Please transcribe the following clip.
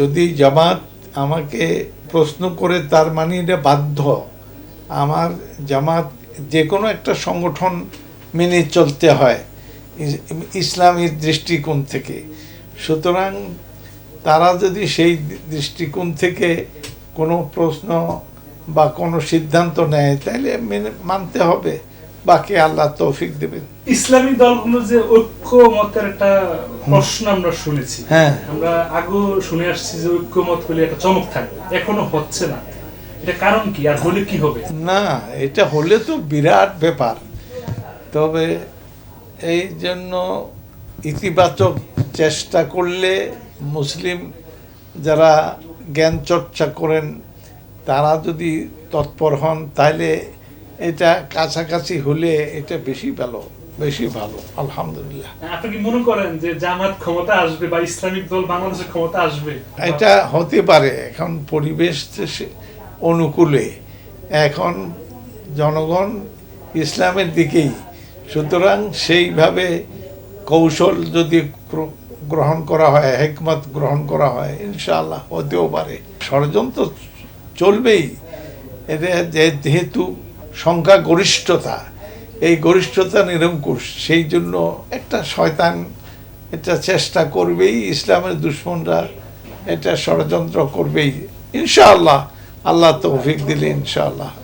যদি জামাত আমাকে প্রশ্ন করে তার মানে এটা বাধ্য, আমার জামাত যে কোনো একটা সংগঠন মেনে চলতে হয় ইস- ইসলামী দৃষ্টিকোণ থেকে। সুতরাং তারা যদি সেই দৃষ্টিকোণ থেকে কোনো প্রশ্ন বা কোনো সিদ্ধান্ত নেয়, তাহলে মেনে, মানতে হবে। বাকি আল্লাহ তৌফিক দেবেন। ইসলামিক দলগুলো যে ঐক্য মতের একটা প্রশ্ন আমরা শুনেছি। হ্যাঁ। আমরা আগেও শুনে আসছি যে ঐক্যমত হলে একটা চমক থাকবে। এখনও হচ্ছে না। এটা কারণ কি? আর হলে কি হবে? না এটা হলে তো বিরাট ব্যাপার। তবে এই জন্য ইতিবাচক চেষ্টা করলে মুসলিম যারা জ্ঞান চর্চা করেন তারা যদি তৎপর হন তাহলে এটা কাছাকাছি হলে এটা বেশি ভালো বেশি ভালো আলহামদুলিল্লাহ। আপনি কি মনে করেন যে জামাত ক্ষমতা আসবে বা ইসলামিক দল বাংলাদেশের ক্ষমতা আসবে? এটা হতে পারে এখন পরিবেশ সে- অনুকূলে। এখন জনগণ ইসলামের দিকেই সুতরাং সেইভাবে কৌশল যদি গ্রহণ করা হয় হেকমত গ্রহণ করা হয় ইনশাআল্লাহ হতেও পারে। ষড়যন্ত্র চলবেই। এটা যে- যেহেতু সংখ্যা গরিষ্ঠতা এই গরিষ্ঠতা নিরঙ্কুশ, সেই জন্য একটা শয়তান এটা চেষ্টা করবেই, ইসলামের দুশ্মনরা এটা ষড়যন্ত্র করবেই। ইনশাআল্লাহ, আল্লাহ তৌফিক দিলে ইনশাআল্লাহ।